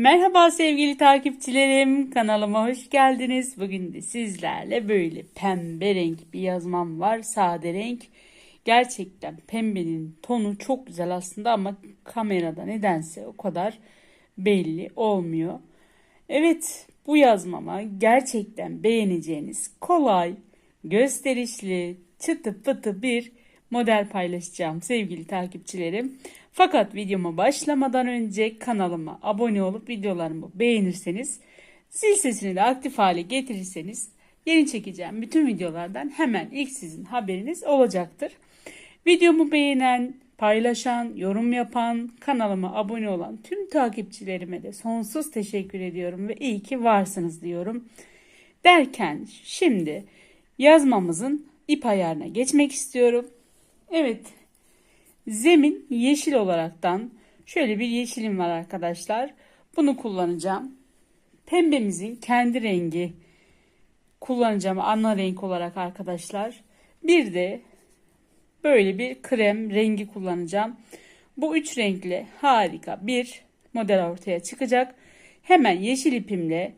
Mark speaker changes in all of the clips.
Speaker 1: Merhaba sevgili takipçilerim. Kanalıma hoş geldiniz. Bugün de sizlerle böyle pembe renk bir yazmam var. Sade renk. Gerçekten pembenin tonu çok güzel aslında ama kamerada nedense o kadar belli olmuyor. Evet bu yazmama gerçekten beğeneceğiniz kolay, gösterişli, çıtı pıtı bir model paylaşacağım sevgili takipçilerim. Fakat videoma başlamadan önce kanalıma abone olup videolarımı beğenirseniz, zil sesini de aktif hale getirirseniz yeni çekeceğim bütün videolardan hemen ilk sizin haberiniz olacaktır. Videomu beğenen, paylaşan, yorum yapan, kanalıma abone olan tüm takipçilerime de sonsuz teşekkür ediyorum ve iyi ki varsınız diyorum. Derken şimdi yazmamızın ip ayarına geçmek istiyorum. Evet Zemin yeşil olaraktan şöyle bir yeşilim var arkadaşlar. Bunu kullanacağım. Pembemizin kendi rengi kullanacağım ana renk olarak arkadaşlar. Bir de böyle bir krem rengi kullanacağım. Bu üç renkle harika bir model ortaya çıkacak. Hemen yeşil ipimle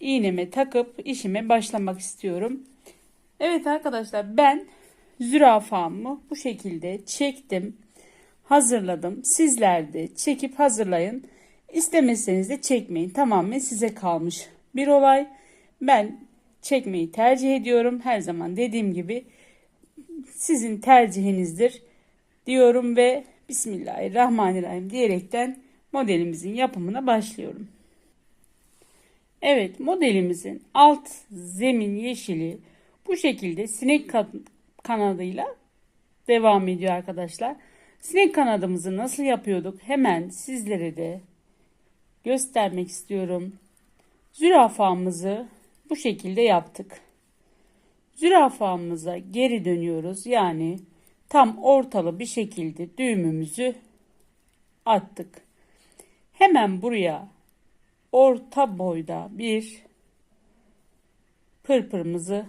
Speaker 1: iğneme takıp işime başlamak istiyorum. Evet arkadaşlar ben zürafamı bu şekilde çektim. Hazırladım. Sizler de çekip hazırlayın. İstemezseniz de çekmeyin. Tamamen size kalmış bir olay. Ben çekmeyi tercih ediyorum. Her zaman dediğim gibi sizin tercihinizdir diyorum ve Bismillahirrahmanirrahim diyerekten modelimizin yapımına başlıyorum. Evet modelimizin alt zemin yeşili bu şekilde sinek kanadıyla devam ediyor arkadaşlar. Sinek kanadımızı nasıl yapıyorduk hemen sizlere de göstermek istiyorum. Zürafamızı bu şekilde yaptık. Zürafamıza geri dönüyoruz. Yani tam ortalı bir şekilde düğümümüzü attık. Hemen buraya orta boyda bir pırpırımızı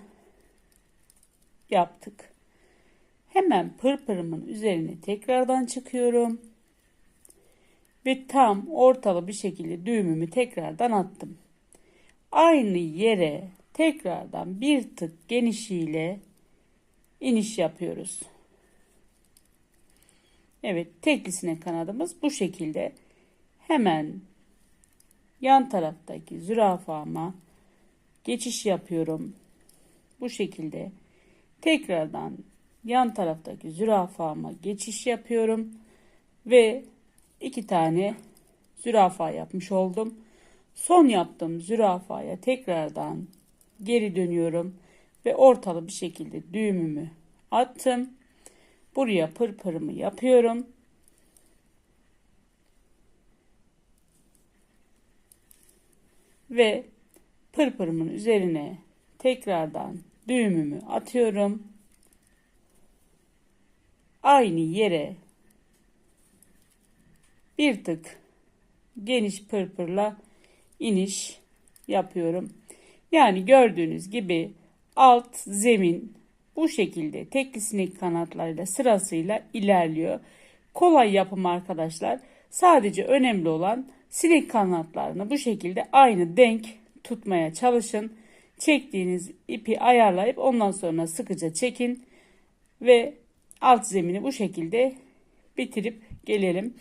Speaker 1: yaptık. Hemen pırpırımın üzerine tekrardan çıkıyorum. Ve tam ortalı bir şekilde düğümümü tekrardan attım. Aynı yere tekrardan bir tık genişliğiyle iniş yapıyoruz. Evet teklisine kanadımız bu şekilde. Hemen yan taraftaki zürafama geçiş yapıyorum. Bu şekilde tekrardan yan taraftaki zürafama geçiş yapıyorum ve iki tane zürafa yapmış oldum. Son yaptığım zürafaya tekrardan geri dönüyorum ve ortalı bir şekilde düğümümü attım. Buraya pırpırımı yapıyorum. Ve pırpırımın üzerine tekrardan düğümümü atıyorum. Aynı yere bir tık geniş pırpırla iniş yapıyorum. Yani gördüğünüz gibi alt zemin bu şekilde tekli sinek kanatlarıyla sırasıyla ilerliyor. Kolay yapım arkadaşlar. Sadece önemli olan sinek kanatlarını bu şekilde aynı denk tutmaya çalışın çektiğiniz ipi ayarlayıp ondan sonra sıkıca çekin ve alt zemini bu şekilde bitirip gelelim.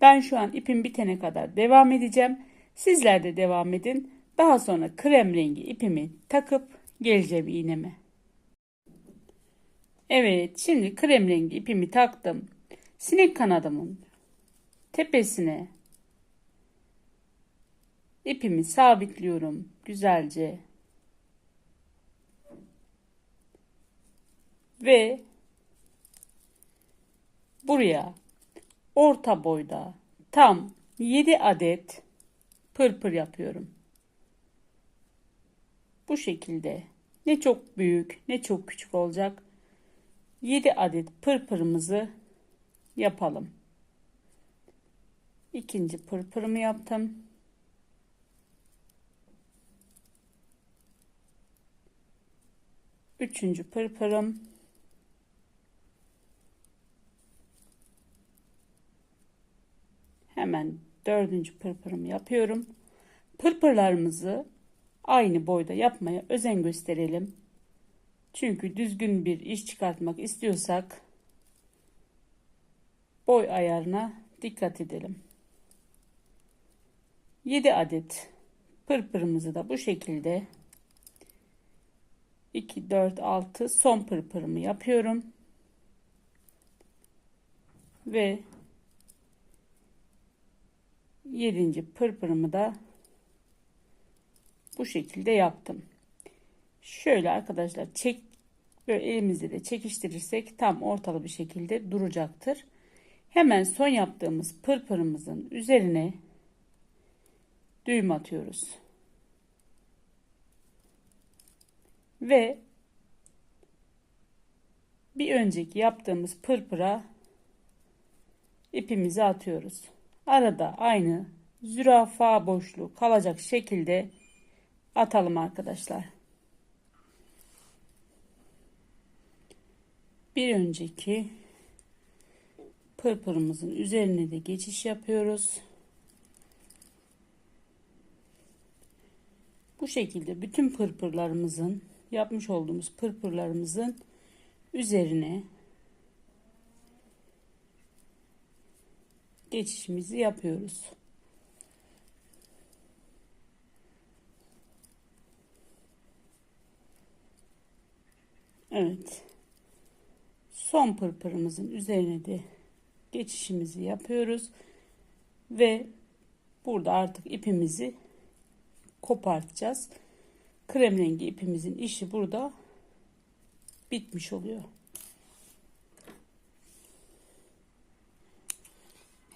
Speaker 1: Ben şu an ipim bitene kadar devam edeceğim. Sizler de devam edin. Daha sonra krem rengi ipimi takıp geleceğim iğneme. Evet şimdi krem rengi ipimi taktım. Sinek kanadımın tepesine ipimi sabitliyorum güzelce. Ve buraya orta boyda tam 7 adet pırpır yapıyorum. Bu şekilde ne çok büyük ne çok küçük olacak. 7 adet pırpırımızı yapalım. İkinci pırpırımı yaptım. Üçüncü pırpırım. Hemen dördüncü pırpırımı yapıyorum. Pırpırlarımızı aynı boyda yapmaya özen gösterelim. Çünkü düzgün bir iş çıkartmak istiyorsak boy ayarına dikkat edelim. 7 adet pırpırımızı da bu şekilde 2 4 6 son pırpırımı yapıyorum. Ve 7. pırpırımı da bu şekilde yaptım. Şöyle arkadaşlar çek böyle elimizle de çekiştirirsek tam ortalı bir şekilde duracaktır. Hemen son yaptığımız pırpırımızın üzerine düğüm atıyoruz. Ve bir önceki yaptığımız pırpıra ipimizi atıyoruz. Arada aynı zürafa boşluğu kalacak şekilde atalım arkadaşlar. Bir önceki pırpırımızın üzerine de geçiş yapıyoruz. Bu şekilde bütün pırpırlarımızın yapmış olduğumuz pırpırlarımızın üzerine geçişimizi yapıyoruz. Evet. Son pırpırımızın üzerine de geçişimizi yapıyoruz. Ve burada artık ipimizi kopartacağız. Krem rengi ipimizin işi burada bitmiş oluyor.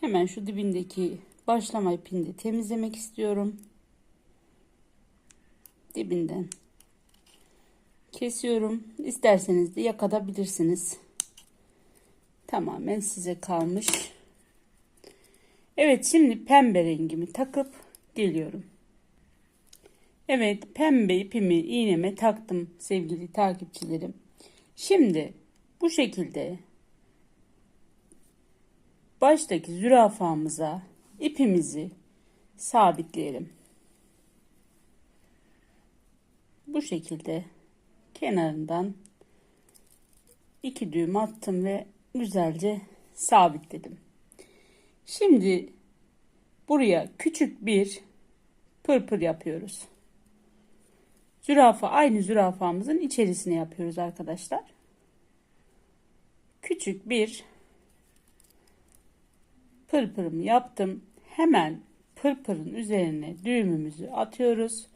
Speaker 1: Hemen şu dibindeki başlama ipini de temizlemek istiyorum. Dibinden kesiyorum. İsterseniz de yakadabilirsiniz. Tamamen size kalmış. Evet şimdi pembe rengimi takıp geliyorum. Evet pembe ipimi iğneme taktım sevgili takipçilerim. Şimdi bu şekilde baştaki zürafamıza ipimizi sabitleyelim. Bu şekilde kenarından iki düğüm attım ve güzelce sabitledim. Şimdi buraya küçük bir pırpır yapıyoruz. Zürafa aynı zürafamızın içerisine yapıyoruz arkadaşlar. Küçük bir pırpırımı yaptım. Hemen pırpırın üzerine düğümümüzü atıyoruz.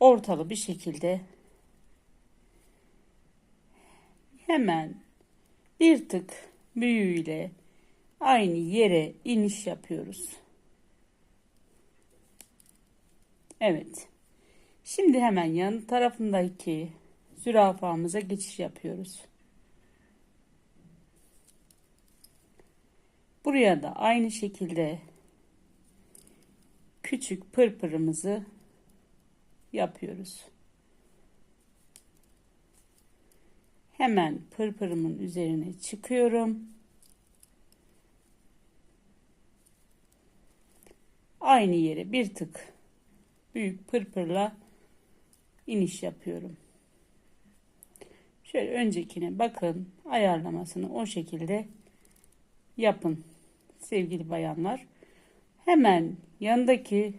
Speaker 1: Ortalı bir şekilde hemen bir tık büyüğüyle aynı yere iniş yapıyoruz. Evet. Şimdi hemen yan tarafındaki zürafamıza geçiş yapıyoruz. Buraya da aynı şekilde küçük pırpırımızı yapıyoruz. Hemen pırpırımın üzerine çıkıyorum. Aynı yere bir tık büyük pırpırla iniş yapıyorum. Şöyle öncekine bakın ayarlamasını o şekilde yapın sevgili bayanlar. Hemen yanındaki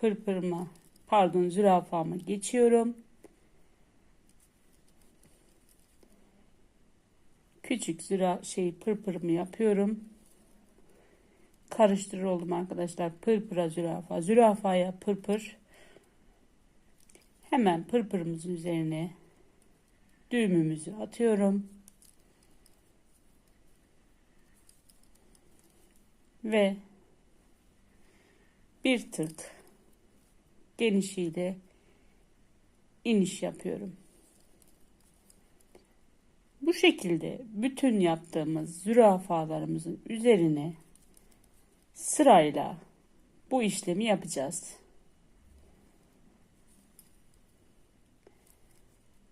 Speaker 1: pırpırıma pardon zürafama geçiyorum. Küçük züra şey pırpırımı yapıyorum. Karıştırır oldum arkadaşlar. Pırpıra zürafa. Zürafaya pırpır. Hemen pırpırımızın üzerine düğümümüzü atıyorum. Ve bir tık genişiyle iniş yapıyorum. Bu şekilde bütün yaptığımız zürafalarımızın üzerine sırayla bu işlemi yapacağız.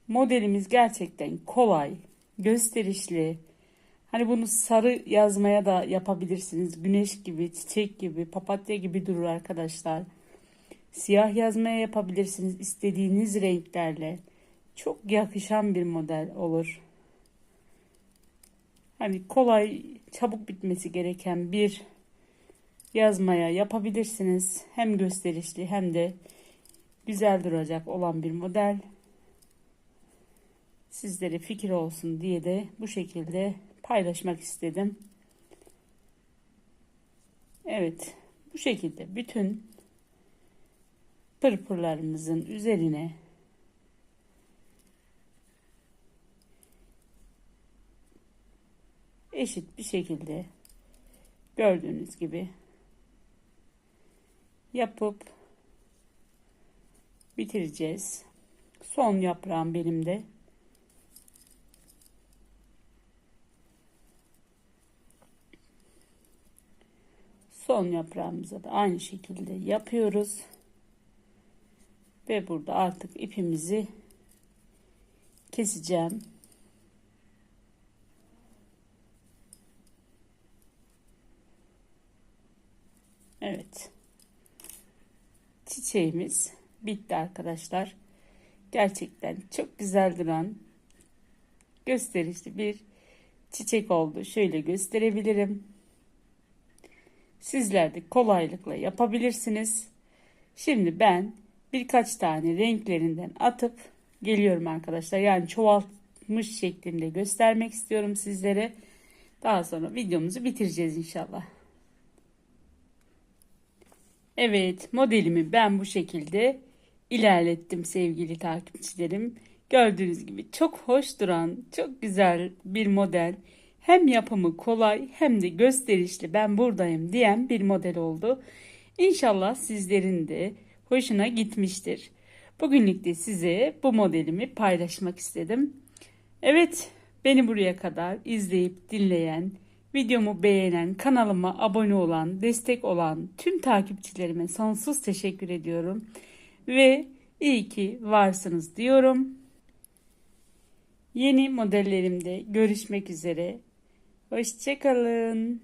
Speaker 1: Modelimiz gerçekten kolay, gösterişli. Hani bunu sarı yazmaya da yapabilirsiniz. Güneş gibi, çiçek gibi, papatya gibi durur arkadaşlar. Siyah yazmaya yapabilirsiniz istediğiniz renklerle. Çok yakışan bir model olur. Hani kolay, çabuk bitmesi gereken bir yazmaya yapabilirsiniz. Hem gösterişli hem de güzel duracak olan bir model. Sizlere fikir olsun diye de bu şekilde paylaşmak istedim. Evet, bu şekilde bütün pırpırlarımızın üzerine eşit bir şekilde gördüğünüz gibi yapıp bitireceğiz. Son yaprağım benim de. Son yaprağımıza da aynı şekilde yapıyoruz. Ve burada artık ipimizi keseceğim. Evet. Çiçeğimiz bitti arkadaşlar. Gerçekten çok güzel duran gösterişli bir çiçek oldu. Şöyle gösterebilirim. Sizler de kolaylıkla yapabilirsiniz. Şimdi ben birkaç tane renklerinden atıp geliyorum arkadaşlar. Yani çoğaltmış şeklinde göstermek istiyorum sizlere. Daha sonra videomuzu bitireceğiz inşallah. Evet modelimi ben bu şekilde ilerlettim sevgili takipçilerim. Gördüğünüz gibi çok hoş duran, çok güzel bir model. Hem yapımı kolay hem de gösterişli ben buradayım diyen bir model oldu. İnşallah sizlerin de hoşuna gitmiştir. Bugünlük de size bu modelimi paylaşmak istedim. Evet, beni buraya kadar izleyip dinleyen, videomu beğenen, kanalıma abone olan, destek olan tüm takipçilerime sonsuz teşekkür ediyorum. Ve iyi ki varsınız diyorum. Yeni modellerimde görüşmek üzere. Hoşçakalın.